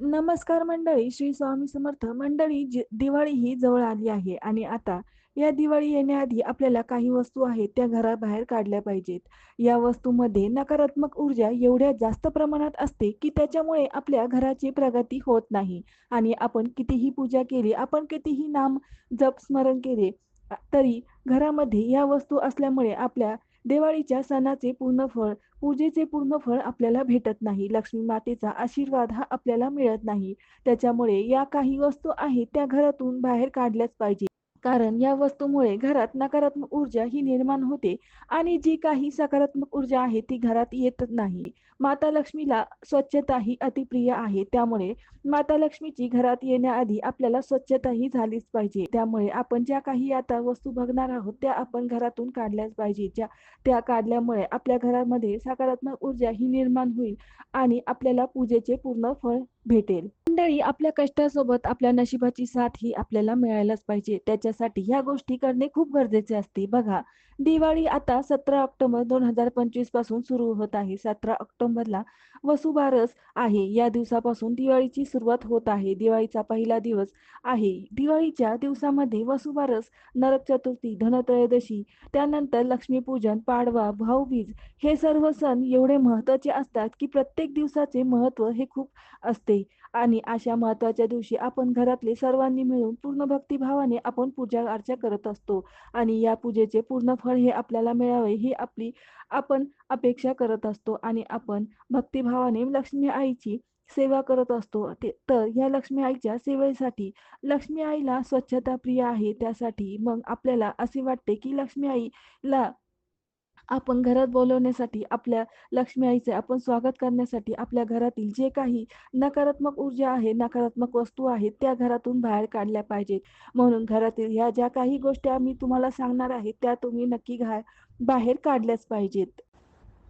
नमस्कार मंडळी श्री स्वामी समर्थ. मंडळी जी- दिवाळी ही जवळ आली आहे आणि आता या दिवाळी येण्याआधी आपल्याला काही वस्तू आहेत त्या घराबाहेर काढल्या पाहिजेत. या वस्तूमध्ये नकारात्मक ऊर्जा एवढ्या जास्त प्रमाणात असते की त्याच्यामुळे आपल्या घराची प्रगती होत नाही आणि आपण कितीही पूजा केली आपण कितीही नाम जप स्मरण केले तरी घरामध्ये या वस्तू असल्यामुळे आपल्या दिवाळीच्या सणाचे पूर्ण फळ पूजेचे पूर्ण फळ आपल्याला भेटत नाही. लक्ष्मी मातेचा आशीर्वाद हा आपल्याला मिळत नाही. त्याच्यामुळे या काही वस्तू आहेत त्या घरातून बाहेर काढल्याच पाहिजे. कारण या वस्तूमुळे घरात नकारात्मक ऊर्जा ही निर्माण होते आणि जी काही सकारात्मक ऊर्जा आहे ती घरात येतच नाही. माता लक्ष्मीला स्वच्छता ही अतिप्रिय आहे. त्यामुळे माता लक्ष्मीची घरात येण्याआधी आपल्याला स्वच्छता ही झालीच पाहिजे. त्यामुळे आपण ज्या काही आता वस्तू बघणार आहोत त्या आपण घरातून काढल्याच पाहिजे. ज्या त्या काढल्यामुळे आपल्या घरामध्ये सकारात्मक ऊर्जा ही निर्माण होईल आणि आपल्याला पूजेचे पूर्ण फळ भेटेल. मंडळी आपल्या कष्टासोबत आपल्या नशिबाची साथ ही आपल्याला मिळायलाच पाहिजे. त्याच्यासाठी ह्या गोष्टी करणे खूप गरजेचे असते. बघा दिवाळी आता सतरा ऑक्टोबर दोन हजार पंचवीसपासून सुरू होत आहे. सतरा ऑक्टोबरला वसुबारस आहे. या दिवसापासून दिवाळीची सुरुवात होत आहे. दिवाळीचा पहिला दिवस आहे. दिवाळीच्या दिवसामध्ये वसुबारस नरक चतुर्थी धनत्रयोदशी त्यानंतर लक्ष्मीपूजन पाडवा भाऊबीज हे सर्व सण एवढे महत्त्वाचे असतात की प्रत्येक दिवसाचे महत्त्व हे खूप असते. आणि अशा महत्त्वाच्या दिवशी आपण घरातले सर्वांनी मिळून पूर्ण भक्तिभावाने आपण पूजा अर्चा करत असतो. आणि या पूजेचे पूर्ण फळ हे आपल्याला मिळावे ही आपली आपण अपेक्षा करत असतो आणि आपण भक्तिभावाने लक्ष्मी आईची सेवा करत असतो. ते तर या लक्ष्मी आईच्या सेवेसाठी लक्ष्मी आईला स्वच्छता प्रिय आहे त्यासाठी मग आपल्याला असे वाटते की लक्ष्मी आईला आपण घरात बोलवण्यासाठी आपल्या लक्ष्मी आईचे आपण स्वागत करण्यासाठी आपल्या घरातील जे काही नकारात्मक ऊर्जा आहे नकारात्मक वस्तू आहेत त्या घरातून बाहेर काढल्या पाहिजेत. म्हणून घरातील ह्या ज्या काही गोष्टी आम्ही तुम्हाला सांगणार आहे त्या तुम्ही नक्की घा बाहेर काढल्याच पाहिजेत.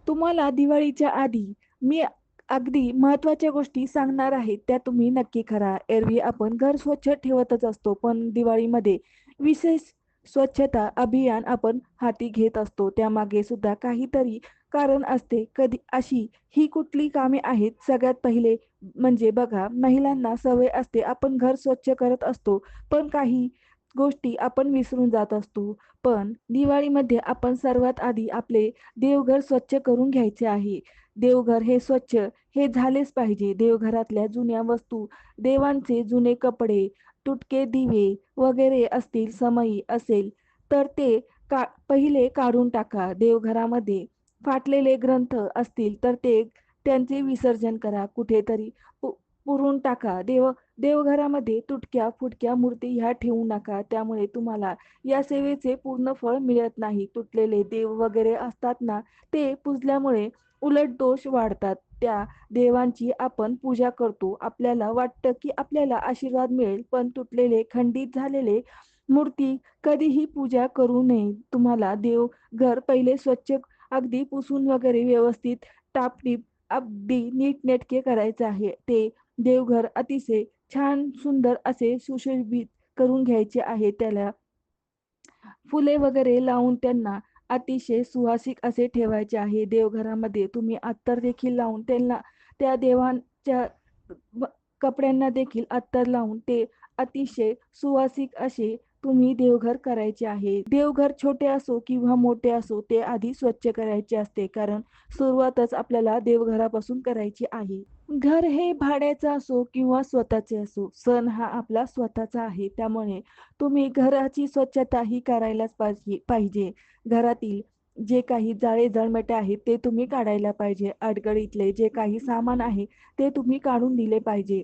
तुम्हाला दिवाळीच्या आधी मी अगदी महत्त्वाच्या गोष्टी सांगणार आहेत त्या तुम्ही नक्की करा. एरवी आपण घर स्वच्छ ठेवतच असतो पण दिवाळीमध्ये विशेष स्वच्छता अभियान आपण हाती घेत असतो. त्यामागे सुद्धा काहीतरी कारण असते. कधी अशी ही कुठली कामे आहेत? सगळ्यात पहिले म्हणजे बघा महिलांना सवय असते. आपण घर स्वच्छ करत असतो. पण काही गोष्टी आपण विसरून जात असतो. पण दिवाळीमध्ये आपण सर्वात आधी आपले देवघर स्वच्छ करून घ्यायचे आहे. देवघर हे स्वच्छ हे झालेच पाहिजे. देवघरातल्या जुन्या वस्तू देवांचे जुने कपडे तुटके दिवे वगैरे असतील समई असेल तर ते का पहिले काढून टाका. देवघरामध्ये फाटलेले ग्रंथ असतील तर ते त्यांचे विसर्जन करा. कुठेतरी पुरून टाका. देव देवघरामध्ये तुटक्या फुटक्या मूर्ती ह्या ठेवू नका. त्यामुळे तुम्हाला या सेवेचे पूर्ण फळ मिळत नाही. तुटलेले देव वगैरे असतात ना ते पुजल्यामुळे उलट दोष वाढतात. त्या देवांची आपण पूजा करतो. आपल्याला वाटतं की आपल्याला आशीर्वाद मिळेल पण तुटलेले खंडित झालेले मूर्ती कधीही पूजा करू नये. तुम्हाला देव घर पहिले स्वच्छ अगदी पुसून वगैरे व्यवस्थित टापटीप अगदी नीटनेटके करायचं आहे. ते देवघर अतिशय छान सुंदर असे सुशोभित करून घ्यायचे आहे त्याला. फुले वगैरे लावून त्यांना अतिशय सुवासिक असे ठेवायचे आहे देवघरामध्ये. तुम्ही अत्तर देखील लावून त्यांना त्या देवांच्या कपड्यांना देखील अत्तर लावून ते अतिशय सुवासिक असे तुम्ही देवघर करायचे आहे. देवघर छोटे असो किंवा मोठे असो ते आधी स्वच्छ करायचे असते कारण सुरुवातच आपल्याला देवघरापासून करायची आहे. घर हे भाड्याचं असो किंवा स्वतःचे असो सण हा आपला स्वतःचा आहे. त्यामुळे तुम्ही घराची स्वच्छता ही करायलाच पाहिजे पाहिजे. घरातील जे काही जाळे जळमटे आहेत ते तुम्ही काढायला पाहिजे. अडगळीतले जे काही सामान आहे ते तुम्ही काढून दिले पाहिजे.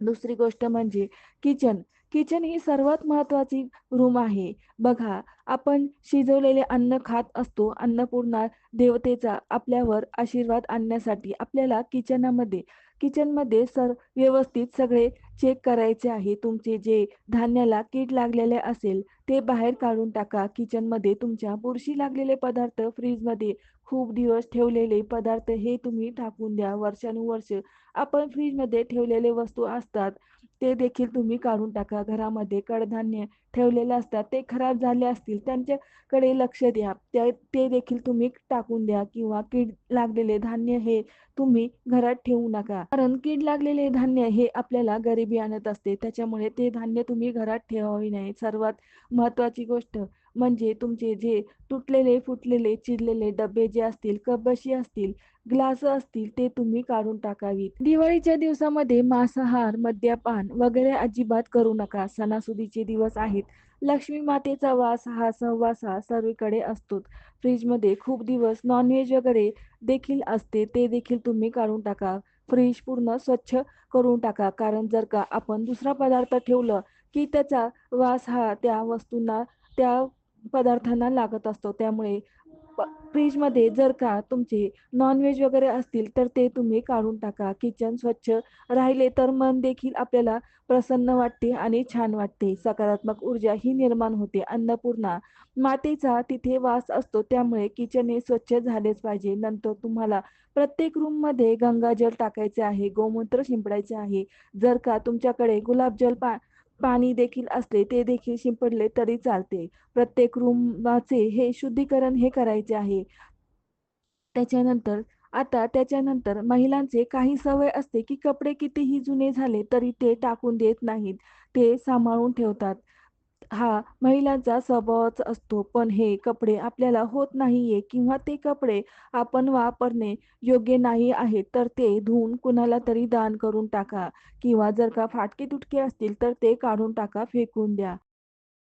दुसरी गोष्ट म्हणजे किचन किचन ही सर्वात महत्वाची रूम आहे. बघा आपण शिजवलेले अन्न खात असतो. अन्नपूर्णा देवतेचा आपल्यावर आशीर्वाद आणण्यासाठी आपल्याला किचनामध्ये किचनमध्ये सर व्यवस्थित सगळे चेक करायचे आहे. तुमचे जे धान्याला कीड लागलेले असेल ते बाहेर काढून टाका. किचनमध्ये तुमच्या बुरशी लागलेले पदार्थ फ्रीजमध्ये खूप दिवस ठेवलेले पदार्थ हे तुम्ही टाकून द्या. वर्षानुवर्ष आपण फ्रीजमध्ये ठेवलेले वस्तू असतात. ते देखील तुम्ही काढून टाका. घरामध्ये कडधान्य ठेवलेले असतात ते खराब झाले असतील त्यांच्याकडे लक्ष द्या. त्या ते देखील तुम्ही टाकून द्या किंवा कीड लागलेले धान्य हे तुम्ही घरात ठेवू नका. कारण कीड लागलेले धान्य हे आपल्याला गरिबी आणत असते. त्याच्यामुळे ते धान्य तुम्ही घरात ठेवावे नाही सर्वात महत्वाची गोष्ट म्हणजे तुमचे जे तुटलेले फुटलेले चिरलेले डबे जे असतील कपबशी असतील ग्लास असतील ते तुम्ही काढून टाकावीत. दिवाळीच्या दिवसामध्ये मांसाहार मद्यपान वगैरे अजिबात करू नका. सणासुदीचे दिवस आहेत. लक्ष्मी मातेचा वास हा सहवास हा सर्वीकडे असतो फ्रीजमध्ये खूप दिवस नॉनव्हेज वगैरे देखील असते ते देखील तुम्ही काढून टाका. फ्रीज पूर्ण स्वच्छ करून टाका. कारण जर का आपण दुसरा पदार्थ ठेवलं की त्याचा वास हा त्या वस्तूंना त्या पदार्थांना लागत असतो. त्यामुळे प फ्रीजमध्ये जर का तुमचे नॉनव्हेज वगैरे असतील तर ते तुम्ही काढून टाका. किचन स्वच्छ राहिले तर मन देखील आपल्याला प्रसन्न वाटते आणि छान वाटते. सकारात्मक ऊर्जा ही निर्माण होते. अन्नपूर्णा मातेचा तिथे वास असतो. त्यामुळे किचन हे स्वच्छ झालेच पाहिजे. नंतर तुम्हाला प्रत्येक रूममध्ये गंगाजल टाकायचे आहे गोमूत्र शिंपडायचे आहे. जर का तुमच्याकडे गुलाबजल पा पाणी देखील असले ते देखील शिंपडले तरी चालते. प्रत्येक रूमाचे हे शुद्धीकरण हे करायचे आहे. त्याच्यानंतर आता त्याच्यानंतर महिलांचे काही सवय असते की कपडे कितीही जुने झाले तरी ते टाकून देत नाहीत. ते सांभाळून ठेवतात. हा महिलांचा स्वभावच असतो. पण हे कपडे आपल्याला होत नाहीये किंवा ते कपडे आपण वापरणे योग्य नाही आहे तर ते धुवून कुणाला तरी दान करून टाका. किंवा जर का फाटके तुटके असतील तर ते काढून टाका फेकून द्या.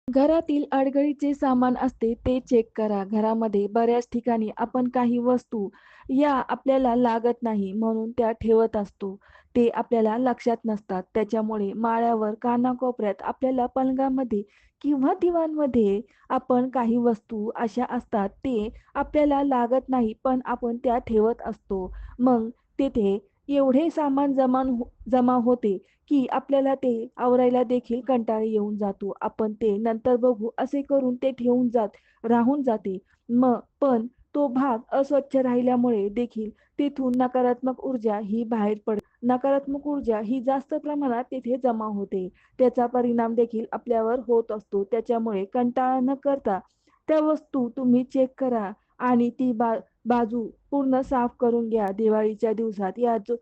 घरातील अडगळीचे सामान असते ते चेक करा. घरामध्ये बऱ्याच ठिकाणी आपण काही वस्तू या आपल्याला लागत नाही म्हणून त्या ठेवत असतो. ते आपल्याला लक्षात नसतात. त्याच्यामुळे माळ्यावर कानाकोपऱ्यात आपल्याला पलंगामध्ये किंवा दिवाणमध्ये आपण काही वस्तू अशा असतात ते आपल्याला लागत नाही पण आपण त्या ठेवत असतो. मग तेथे एवढे सामान जमा हो, जमा होते की आपल्याला ते आवरायला देखील कंटाळा येऊन जातो. आपण ते नंतर बघू असे करून ते ठेवून जात राहून जाते. मग पण तो भाग अस्वच्छ राहिल्यामुळे देखील तिथून नकारात्मक ऊर्जा ही बाहेर पड नकारात्मक ऊर्जा ही जास्त प्रमाणात तिथे जमा होते. त्याचा परिणाम देखील आपल्यावर होत असतो. त्याच्यामुळे कंटाळा न करता त्या वस्तू तुम्ही चेक करा आणि ती बा बाजू पूर्ण साफ करून घ्या दिवाळीच्या दिवसात. या जो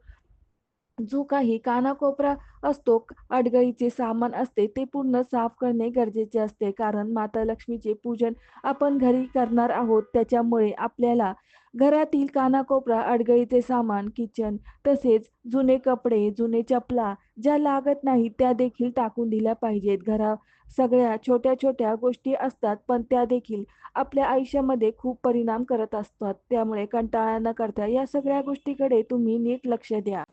जो काही कानाकोपरा असतो अडगळीचे सामान असते ते पूर्ण साफ करणे गरजेचे असते. कारण माता लक्ष्मीचे पूजन आपण घरी करणार आहोत त्याच्यामुळे आपल्याला घरातील कानाकोपरा अडगळीचे सामान किचन तसेच जुने कपडे जुने चपला ज्या लागत नाही त्या देखील टाकून दिल्या पाहिजेत. घरा सगळ्या छोट्या छोट्या गोष्टी असतात पण त्या देखील आपल्या आयुष्यामध्ये खूप परिणाम करत असतात. त्यामुळे कंटाळा न करता या सगळ्या गोष्टीकडे तुम्ही नीट लक्ष द्या.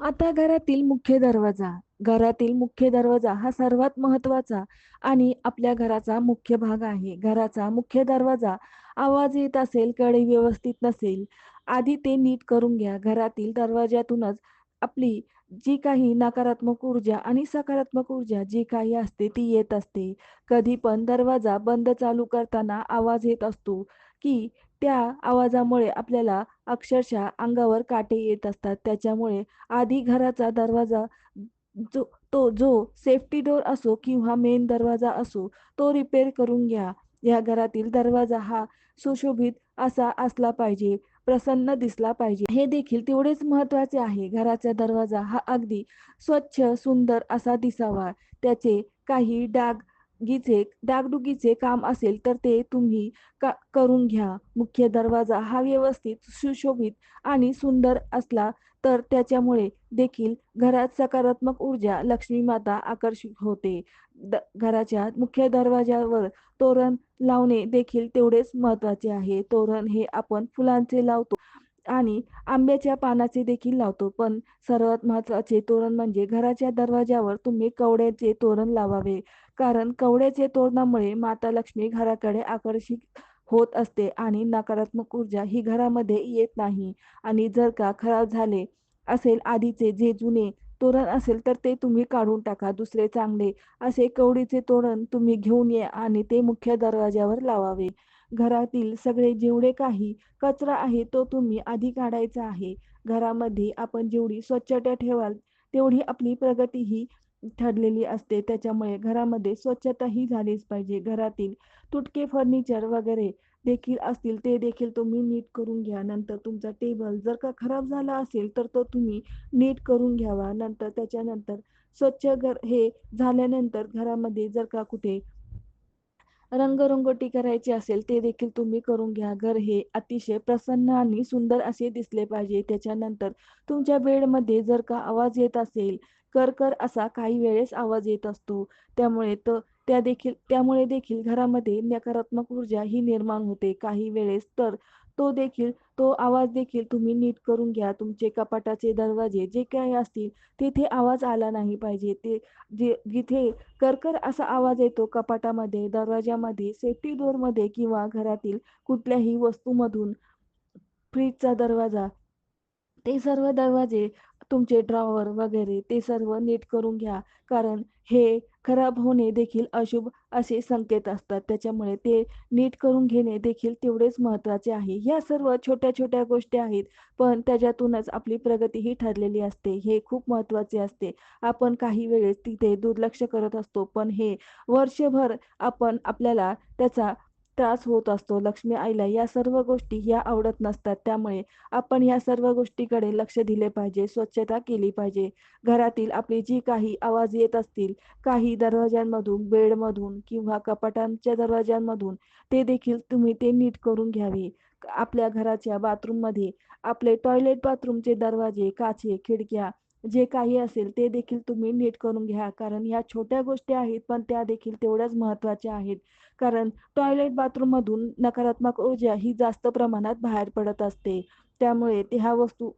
आता घरातील मुख्य दरवाजा. घरातील मुख्य दरवाजा हा सर्वात महत्त्वाचा आणि आपल्या घराचा मुख्य भाग आहे. घराचा मुख्य दरवाजा आवाज येत असेल कडे व्यवस्थित नसेल आधी ते नीट करून घ्या. घरातील दरवाज्यातूनच आपली जी काही नकारात्मक ऊर्जा आणि सकारात्मक ऊर्जा जी काही असते ती येत असते. कधी पण दरवाजा बंद चालू करताना आवाज येत असतो की त्या आवाजामुळे आपल्याला अक्षरशः अंगावर काटे येत असतात. त्याच्यामुळे आधी घराचा दरवाजा जो तो जो सेफ्टी डोर असो किंवा मेन दरवाजा असो तो रिपेअर करून घ्या. या घरातील दरवाजा हा सुशोभित असा असला पाहिजे. प्रसन्न दिसला पाहिजे. हे देखील तेवढेच महत्त्वाचे आहे. घराचा दरवाजा हा अगदी स्वच्छ सुंदर असा दिसावा. त्याचे काही डाग गीचे डागडुगीचे काम असेल तर ते तुम्ही का करून घ्या. मुख्य दरवाजा हा व्यवस्थित सुशोभित आणि सुंदर असला तर त्याच्यामुळे देखील घरात सकारात्मक ऊर्जा लक्ष्मी माता आकर्षित होते. द घराच्या मुख्य दरवाजावर तोरण लावणे देखील तेवढेच महत्त्वाचे आहे. तोरण हे आपण फुलांचे लावतो आणि आंब्याच्या पानाचे देखील लावतो. पण सर्वात महत्त्वाचे तोरण म्हणजे घराच्या दरवाज्यावर तुम्ही कवड्याचे तोरण लावावे. कारण कवड्याचे तोरणामुळे माता लक्ष्मी घराकडे आकर्षित होत असते आणि नकारात्मक ऊर्जा ही घरामध्ये येत नाही. आणि जर का खराब झाले असेल आधीचे जे जुने तोरण असेल तर ते तुम्ही काढून टाका. दुसरे चांगले असे कवडीचे तोरण तुम्ही घेऊन ये आणि ते मुख्य दरवाज्यावर लावावे. घरातील सगळे जेवढे काही कचरा आहे तो तुम्ही आधी काढायचा आहे. घरामध्ये आपण जेवढी स्वच्छता ठेवाल तेवढी आपली प्रगती ही ठरलेली असते. त्याच्यामुळे घरामध्ये स्वच्छता ही झालीच पाहिजे. घरातील तुटके फर्निचर वगैरे देखील असतील ते देखील तुम्ही नीट करून घ्या. नंतर तुमचा टेबल जर का खराब झाला असेल तर तो तुम्ही नीट करून घ्यावा. नंतर त्याच्यानंतर स्वच्छ घर हे झाल्यानंतर घरामध्ये जर का कुठे रंगरंगोटी करायची असेल ते देखील तुम्ही करून घ्या. घर हे अतिशय प्रसन्न आणि सुंदर असे दिसले पाहिजे. त्याच्यानंतर तुमच्या बेडमध्ये जर का आवाज येत असेल कर असा काही वेळेस आवाज येत असतो. त्यामुळे तर त्या देखील त्यामुळे देखील घरामध्ये नकारात्मक ऊर्जा ही निर्माण होते. काही वेळेस तर तो देखील तो आवाज देखील तुम्ही नीट करून घ्या. तुमचे कपाटाचे दरवाजे जे काही असतील तेथे आवाज आला नाही पाहिजे. ते जे जिथे करकर असा आवाज येतो कपाटामध्ये दरवाजामध्ये सेफ्टी डोअरमध्ये किंवा घरातील कुठल्याही वस्तूमधून फ्रीजचा दरवाजा ते सर्व दरवाजे तुमचे ड्रॉवर वगैरे ते सर्व नीट करून घ्या. कारण हे खराब होणे देखील अशुभ असे संकेत असतात. त्याच्यामुळे ते नीट करून घेणे देखील तेवढेच महत्त्वाचे आहे. या सर्व छोट्या छोट्या गोष्टी आहेत. पण त्याच्यातूनच आपली प्रगती ही ठरलेली असते. हे खूप महत्त्वाचे असते. आपण काही वेळेस तिथे दुर्लक्ष करत असतो. पण हे वर्षभर आपण आपल्याला त्याचा त्रास होत असतो. लक्ष्मी आईला या सर्व गोष्टी ह्या आवडत नसतात. त्यामुळे आपण या सर्व गोष्टीकडे लक्ष दिले पाहिजे स्वच्छता केली पाहिजे. घरातील आपली जी काही आवाज येत असतील काही दरवाज्यांमधून बेडमधून किंवा कपाटांच्या दरवाज्यांमधून ते देखील तुम्ही ते नीट करून घ्यावे. आपल्या घराच्या बाथरूममध्ये आपले टॉयलेट बाथरूमचे दरवाजे काचे खिडक्या जे काही असेल ते देखील तुम्ही नीट करून घ्या. कारण ह्या छोट्या गोष्टी आहेत पण त्या देखील तेवढ्याच महत्त्वाच्या आहेत. कारण टॉयलेट बाथरूममधून नकारात्मक ऊर्जा ही जास्त प्रमाणात बाहेर पडत असते. त्यामुळे ते ह्या वस्तू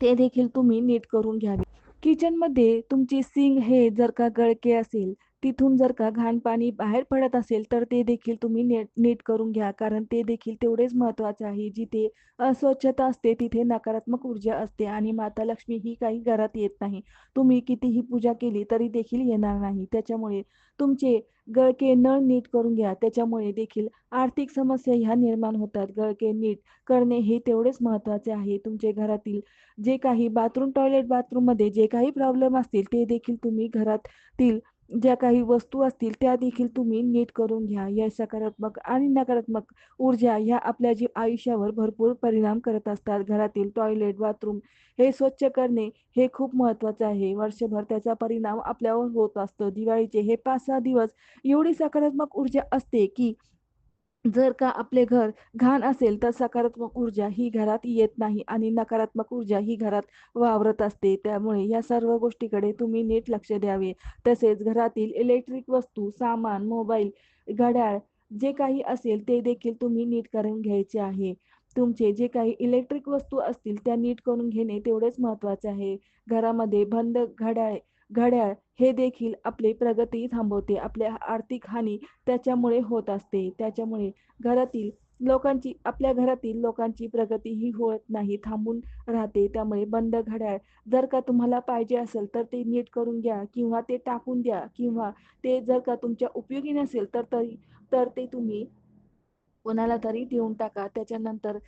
ते देखील तुम्ही नीट करून घ्यावी. किचनमध्ये तुमची सिंग हे जर का गळके असेल तिथून जर का घाण पाणी बाहेर पडत असेल तर ते देखील तुम्ही नीट नीट करून घ्या. कारण ते देखील तेवढेच महत्त्वाचे आहे. जिथे अस्वच्छता असते तिथे नकारात्मक ऊर्जा असते आणि माता लक्ष्मी ही काही घरात येत नाही. तुम्ही कितीही पूजा केली तरी देखील येणार नाही. त्याच्यामुळे तुमचे गळके नळ नीट करून घ्या. त्याच्यामुळे देखील आर्थिक समस्या ह्या निर्माण होतात. गळके नीट करणे हे तेवढेच महत्त्वाचे आहे. तुमचे घरातील जे काही बाथरूम टॉयलेट बाथरूममध्ये जे काही प्रॉब्लेम असतील ते देखील तुम्ही घरातील ज्या काही वस्तू असतील त्या देखील तुम्ही नीट करून घ्या. या सकारात्मक आणि नकारात्मक ऊर्जा ह्या आपल्या जी आयुष्यावर भरपूर परिणाम करत असतात. घरातील टॉयलेट बाथरूम हे स्वच्छ करणे हे खूप महत्वाचं आहे. वर्षभर त्याचा परिणाम आपल्यावर होत असतो. दिवाळीचे हे पाच सहा दिवस एवढी सकारात्मक ऊर्जा असते की जर का आपले घर घाण असेल तर सकारात्मक ऊर्जा ही घरात येत नाही आणि नकारात्मक ऊर्जा ही घरात वावरत असते. त्यामुळे या सर्व गोष्टीकडे तुम्ही नीट लक्ष द्यावे. तसेच घरातील इलेक्ट्रिक वस्तू सामान मोबाईल घड्याळ जे काही असेल ते देखील तुम्ही नीट करून घ्यायचे आहे. तुमचे जे काही इलेक्ट्रिक वस्तू असतील त्या नीट करून घेणे तेवढेच महत्त्वाचे आहे. घरामध्ये बंद घड्याळ घड्याळ हे देखील आपली प्रगती थांबवते. आपल्या आर्थिक हानी त्याच्यामुळे होत असते. त्याच्यामुळे घरातील लोकांची आपल्या घरातील लोकांची प्रगती ही होत नाही थांबून राहते. त्यामुळे बंद घड्याळ जर का तुम्हाला पाहिजे असेल तर ते नीट करून घ्या किंवा ते टाकून द्या किंवा ते जर का तुमच्या उपयोगी नसेल तर तरी तर ते तुम्ही कोणाला तरी देऊन टाका. त्याच्यानंतर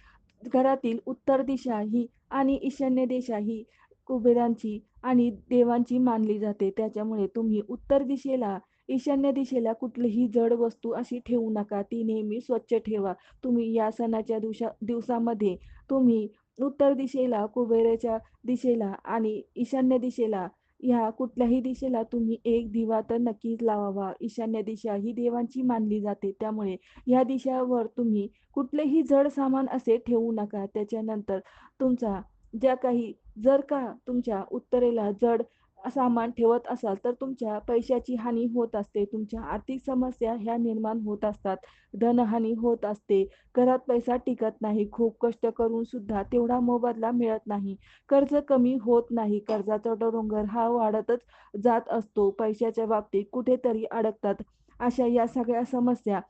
घरातील उत्तर दिशा ही आणि ईशान्य दिशा ही कुबेरांची आणि देवांची मानली जाते. त्याच्यामुळे तुम्ही उत्तर दिशेला ईशान्य दिशेला कुठलीही जड वस्तू अशी ठेवू नका. ती नेहमी स्वच्छ ठेवा. तुम्ही या सणाच्या दिवसा दिवसामध्ये तुम्ही उत्तर दिशेला कुबेराच्या दिशेला आणि ईशान्य दिशेला ह्या कुठल्याही दिशेला तुम्ही एक दिवा तर नक्कीच लावावा. ईशान्य दिशा ही देवांची मानली जाते. त्यामुळे या दिशावर तुम्ही कुठलेही जड सामान असे ठेवू नका. त्याच्यानंतर तुमचा ज्या काही जर का तुमच्या उत्तरेला जड सामान ठेवत असाल तर तुमच्या पैशाची हानी होत असते. तुमच्या आर्थिक समस्या ह्या निर्माण होत असतात. धनहानी होत असते. घरात पैसा टिकत नाही. खूप कष्ट करून सुद्धा तेवढा मोबदला मिळत नाही. कर्ज कमी होत नाही. कर्जाचा डोंगर हा वाढतच जात असतो. पैशाच्या बाबतीत कुठेतरी अडकतात. अशा या सगळ्या समस्या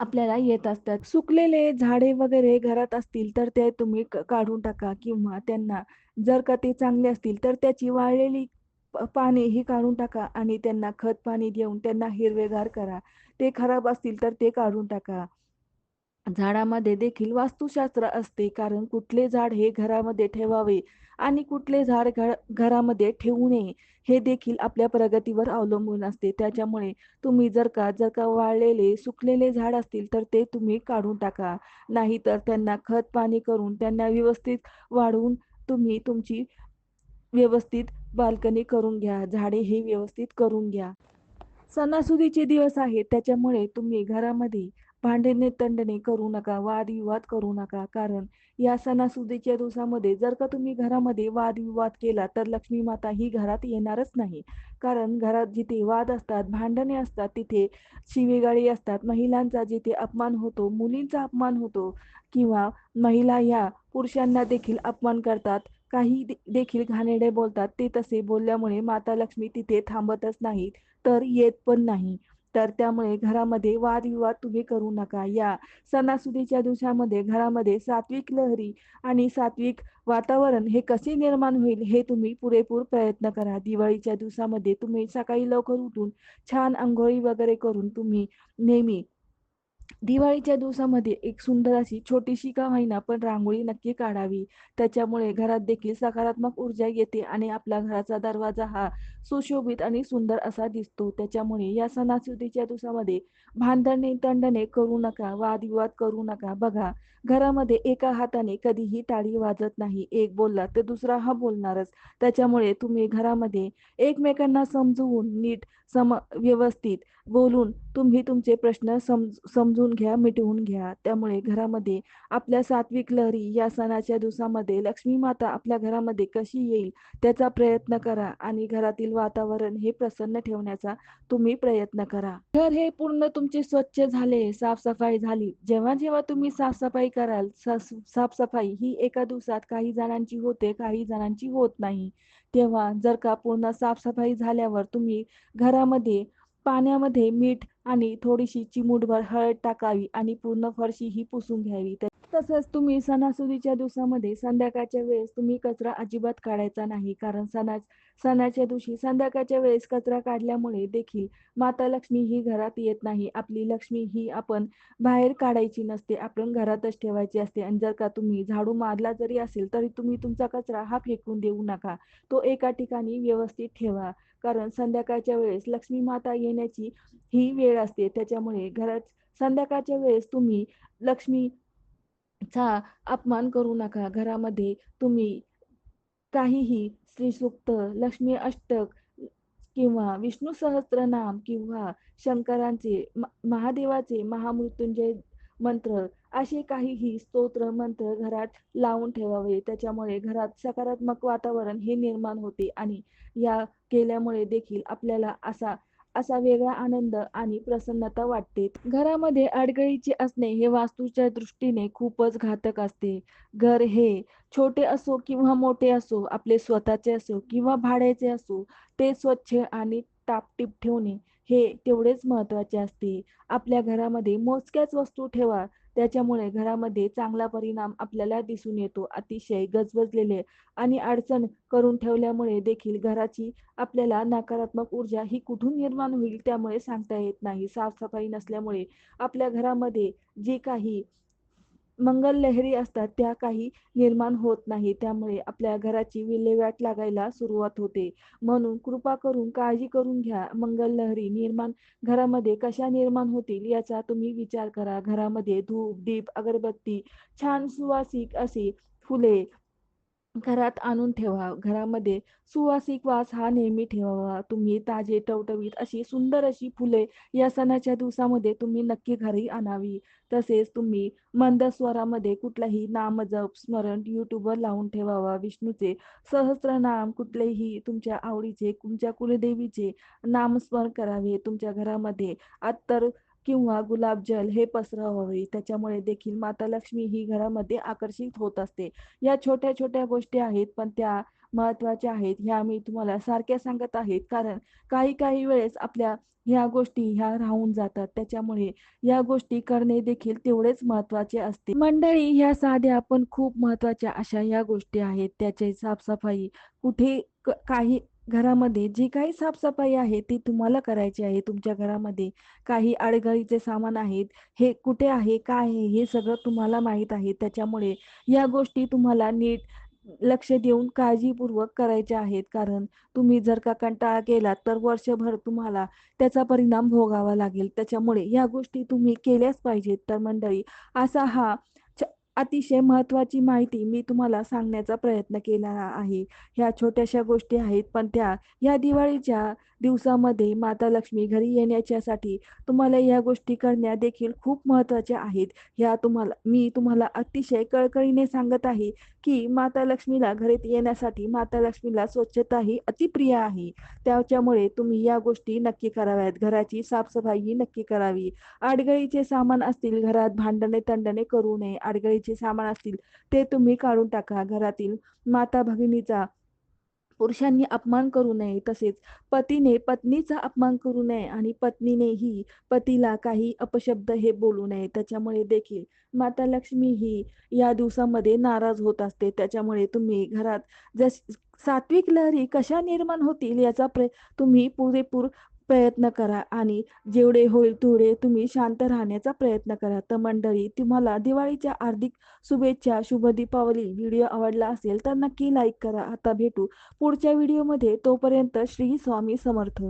आपल्याला येत असतात. सुकलेले झाडे वगैरे घरात असतील तर ते तुम्ही काढून टाका किंवा त्यांना जर का ते चांगले असतील तर त्याची वाळलेली पाने ही काढून टाका आणि त्यांना खत पाणी देऊन त्यांना हिरवेगार करा. ते खराब असतील तर ते काढून टाका. झाडामध्ये देखील वास्तुशास्त्र असते कारण कुठले झाड हे घरामध्ये ठेवावे आणि कुठले झाड घ घरामध्ये ठेवू नये हे देखील आपल्या प्रगतीवर अवलंबून असते. त्याच्यामुळे तुम्ही जर का जर का वाळलेले सुकलेले झाड असतील तर ते तुम्ही काढून टाका. नाहीतर त्यांना खत पाणी करून त्यांना व्यवस्थित वाढवून तुम्ही तुमची व्यवस्थित बाल्कनी करून घ्या झाडे हे व्यवस्थित करून घ्या. सणासुदीचे दिवस आहेत त्याच्यामुळे तुम्ही घरामध्ये भांडणे तंडणे करू नका वादविवाद करू नका. कारण या सणासुदीच्या दिवसामध्ये जर का तुम्ही घरामध्ये वादविवाद केला तर लक्ष्मी माता ही घरात येणारच नाही. कारण घरात जिथे वाद असतात भांडणे असतात तिथे शिवेगाळी असतात. महिलांचा जिथे अपमान होतो मुलींचा अपमान होतो किंवा महिला या पुरुषांना देखील अपमान करतात काही देखील घाणेडे बोलतात. ते तसे बोलल्यामुळे माता लक्ष्मी तिथे थांबतच नाहीत तर येत पण नाही. तर त्यामुळे घरामध्ये वादविवाद तुम्ही करू नका. या सणासुदीच्या दिवसामध्ये घरामध्ये सात्विक लहरी आणि सात्विक वातावरण हे कसे निर्माण होईल हे तुम्ही पुरेपूर प्रयत्न करा. दिवाळीच्या दिवसामध्ये तुम्ही सकाळी लवकर उठून छान आंघोळी वगैरे करून तुम्ही नेहमी दिवाळीच्या दिवसामध्ये एक सुंदर अशी छोटीशी का होईना पण रांगोळी नक्की काढावी. त्याच्यामुळे घरात देखील सकारात्मक ऊर्जा येते आणि आपल्या घराचा दरवाजा हा सुशोभित आणि सुंदर असा दिसतो. त्याच्यामुळे या सणासुदीच्या दिवसामध्ये भांडणे तंडणे करू नका वादविवाद करू नका. बघा घरामध्ये एका हाताने कधीही टाळी वाजत नाही. एक बोलला तर दुसरा हा बोलणारच. त्याच्यामुळे तुम्ही घरामध्ये एकमेकांना समजवून नीट सम व्यवस्थित बोलून तुम्ही तुमचे प्रश्न सम समजून घ्या मिटवून घ्या. त्यामुळे घरामध्ये आपल्या सात्विक लहरी या सणाच्या दिवसामध्ये लक्ष्मी माता आपल्या घरामध्ये कशी येईल त्याचा प्रयत्न करा आणि घरातील वातावरण हे प्रसन्न ठेवण्याचा तुम्ही प्रयत्न करा. घर हे पूर्ण तुमचे स्वच्छ झाले साफसफाई झाली. जेव्हा जेव्हा तुम्ही साफसफाई कराल साफसफाई ही एका दिवसात काही जणांची होते काही जणांची होत नाही. तेव्हा जर का पूर्ण साफसफाई झाल्यावर तुम्ही घरामध्ये पाण्यामध्ये मीठ आणि थोडीशी चिमूटभर हळद टाकावी आणि पूर्ण फरशी ही पुसून घ्यावी. तसंच तुम्ही सणासुदीच्या दिवसामध्ये संध्याकाळच्या वेळेस तुम्ही कचरा अजिबात काढायचा नाही कारण सणा सणाच्या दिवशी संध्याकाळच्या वेळेस कचरा काढल्यामुळे देखील माता लक्ष्मी ही घरात येत नाही. आपली लक्ष्मी ही आपण बाहेर काढायची नसते. आपण घरातच ठेवायची असते. आणि जर का तुम्ही झाडू मारला जरी असेल तरी तुम्ही तुमचा कचरा हा फेकून देऊ नका. तो एका ठिकाणी व्यवस्थित ठेवा. कारण संध्याकाळच्या वेळेस लक्ष्मी माता येण्याची ही वेळ असते. त्याच्यामुळे घरात संध्याकाळच्या वेळेस तुम्ही लक्ष्मीचा अपमान करू नका. घरामध्ये तुम्ही काहीही श्रीसूक्त लक्ष्मी अष्टक किंवा विष्णू सहस्त्रनाम किंवा शंकरांचे महादेवाचे महामृत्युंजय मंत्र असे काहीही स्तोत्र मंत्र घरात लावून ठेवावे. त्याच्यामुळे घरात सकारात्मक वातावरण हे निर्माण होते आणि या केल्यामुळे देखील आपल्याला असा असा वेगळा आनंद आणि प्रसन्नता वाटते. घरामध्ये अडगळीचे असणे हे वास्तूच्या दृष्टीने खूपच घातक असते. घर हे छोटे असो किंवा मोठे असो आपले स्वतःचे असो किंवा भाड्याचे असो ते स्वच्छ आणि टापटीप ठेवणे हे तेवढेच महत्त्वाचे असते. आपल्या घरामध्ये मोजक्याच वस्तू ठेवा त्याच्यामुळे घरामध्ये चांगला परिणाम आपल्याला दिसून येतो. अतिशय गजबजलेले आणि अडचण करून ठेवल्यामुळे देखील घराची आपल्याला नकारात्मक ऊर्जा ही कुठून निर्माण होईल त्यामुळे सांगता येत नाही. साफसफाई नसल्यामुळे आपल्या घरामध्ये जे काही मंगल लहरी असतात त्या काही निर्माण होत नाही. त्यामुळे आपल्या घराची विल्हेवाट लागायला सुरुवात होते. म्हणून कृपा करून काळजी करून घ्या. मंगल लहरी निर्माण घरामध्ये कशा निर्माण होतील याचा तुम्ही विचार करा. घरामध्ये धूप दीप अगरबत्ती छान सुवासिक असे फुले घरात आणून ठेवा. घरामध्ये सुवासिक वास हा नेहमी ठेवावा. तुम्ही ताजे टवटवीत अशी सुंदर अशी फुले या सणाच्या दिवसामध्ये तुम्ही नक्की घरी आणावी. तसेच तुम्ही मंद स्वरामध्ये कुठलाही नामजप स्मरण युट्यूबवर लावून ठेवावा. विष्णूचे सहस्रनाम कुठलेही तुमच्या आवडीचे तुमच्या कुलदेवीचे नामस्मरण करावे. तुमच्या घरामध्ये अत्तर किंवा गुलाबजल हे पसरवावे. त्याच्यामुळे देखील माता लक्ष्मी ही घरामध्ये आकर्षित होत असते. या छोट्या छोट्या गोष्टी आहेत पण त्या महत्त्वाच्या आहेत ह्या मी तुम्हाला सारख्या सांगत आहेत. कारण काही काही वेळेस आपल्या ह्या गोष्टी ह्या राहून जातात. त्याच्यामुळे या गोष्टी करणे देखील तेवढेच महत्त्वाचे असते. मंडळी ह्या साध्या पण खूप महत्त्वाच्या अशा या गोष्टी आहेत. त्याचे साफसफाई कुठे काही घरामध्ये जी काही साफसफाई आहे ती तुम्हाला करायची आहे. तुमच्या घरामध्ये काही अडगळीचे सामान आहेत, हे कुठे आहे, काय आहे, हे सगळं तुम्हाला माहीत आहे. त्याच्यामुळे या गोष्टी तुम्हाला नीट लक्ष देऊन काळजीपूर्वक करायच्या आहेत. कारण तुम्ही जर का कंटाळा केलात, तर वर्षभर तुम्हाला त्याचा परिणाम भोगावा लागेल. त्याच्यामुळे या गोष्टी तुम्ही केल्याच पाहिजेत. तर मंडळी असा हा अतिशय महत्त्वाची माहिती मी तुम्हाला सांगण्याचा प्रयत्न केलेला आहे. ह्या छोट्याशा गोष्टी आहेत, पण त्या या दिवाळीच्या दिवसामध्ये माता लक्ष्मी घरी येण्याच्यासाठी तुम्हाला या गोष्टी करण्या देखील खूप महत्त्वाच्या आहेत. ह्या तुम्हाला मी तुम्हाला अतिशय कळकळीने सांगत आहे, की माता लक्ष्मीला घरीत येण्यासाठी माता लक्ष्मीला स्वच्छता ही अतिप्रिय आहे. त्याच्यामुळे तुम्ही या गोष्टी नक्की कराव्यात. घराची साफसफाई ही नक्की करावी. अडगळीचे सामान असतील घरात भांडणे-तंडणे करू नये. अडगळीचे सामान असतील ते तुम्ही काढून टाका. घरातील माता भगिनीचा पुरुषांनी अपमान करू नये. तसेच पतीने पत्नीचा अपमान करू नये आणि पत्नीनेही पतीला काही अपशब्द हे बोलू नये. त्याच्यामुळे देखील माता लक्ष्मी ही या दिवसामध्ये नाराज होत असते. त्याच्यामुळे तुम्ही घरात जस सात्विक लहरी कशा निर्माण होतील याचा प्र तुम्ही पुरेपूर प्रयत्न करा आणि जेवढे होईल तेवढे तुम्ही शांत राहण्याचा प्रयत्न करा. तर मंडळी तुम्हाला दिवाळीच्या हार्दिक शुभेच्छा. शुभ दीपावली. व्हिडिओ आवडला असेल तर नक्की लाईक करा. आता भेटू पुढच्या व्हिडिओमध्ये. तोपर्यंत श्री स्वामी समर्थ.